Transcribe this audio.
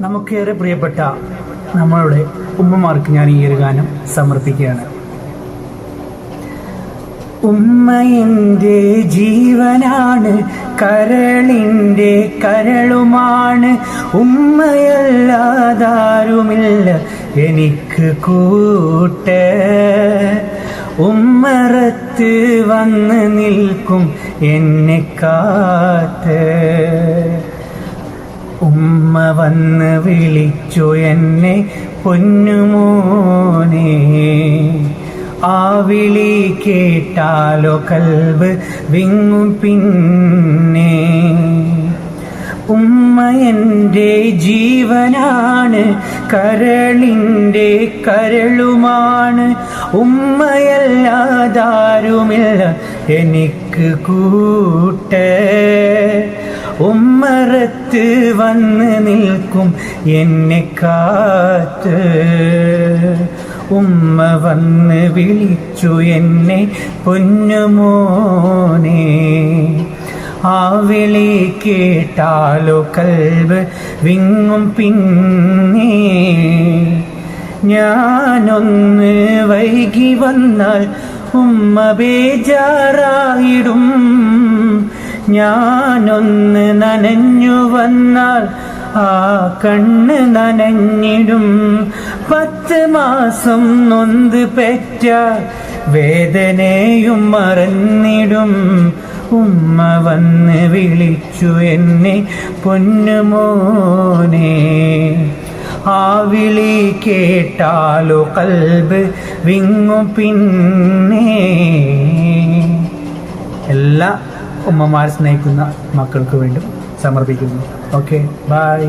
നമുക്കേറെ പ്രിയപ്പെട്ട നമ്മളുടെ ഉമ്മമാർക്ക് ഞാൻ ഈ ഒരു ഗാനം സമർപ്പിക്കുകയാണ്. ഉമ്മ എന്റെ ജീവനാണ് കരളിന്റെ കരളുമാണ്. ഉമ്മയല്ലാതാരുമില്ല എനിക്ക് കൂട്ട്. ഉമ്മറത്ത് വന്ന് നിൽക്കും എന്നെ കാത്ത്. ഉമ്മ വന്ന് വിളിച്ചു എന്നെ പൊന്നുമോനെ ആ വിളി കേട്ടാലോ കൽവ് വിങ്ങും പിന്നെ. ഉമ്മ എന്റെ ജീവനാണ് കരളിന്റെ കരളുമാണ്. ഉമ്മയല്ലാതാരുമില്ല എനിക്ക് കൂട്ട്. ഉമ്മറത്ത് വന്ന് നിൽക്കും എന്നെ കാത്ത്. ഉമ്മ വന്ന് വിളിച്ചു എന്നെ പൊന്നുമോനെ ആ വിളി കേട്ടാലോ കൽവ് വിങ്ങും പിന്നെ. ഞാനൊന്ന് വൈകി വന്നാൽ ഉമ്മ ബേജാറായിടും. ഞാനൊന്ന് നനഞ്ഞു വന്നാൽ ആ കണ്ണ് നനഞ്ഞിടും. പത്ത് മാസം നൊന്ത് പെറ്റ വേദനയും മറന്നിടും. ഉമ്മ വന്ന് വിളിച്ചു എന്നെ പൊന്നുമോനെ ആ വിളി കേട്ടാലോ കൽബ് വിങ്ങും പിന്നെ. എല്ലാ ഉമ്മമാർ സ്നേഹിക്കുന്ന മക്കൾക്ക് വേണ്ടി സമർപ്പിക്കുന്നു. Okay bye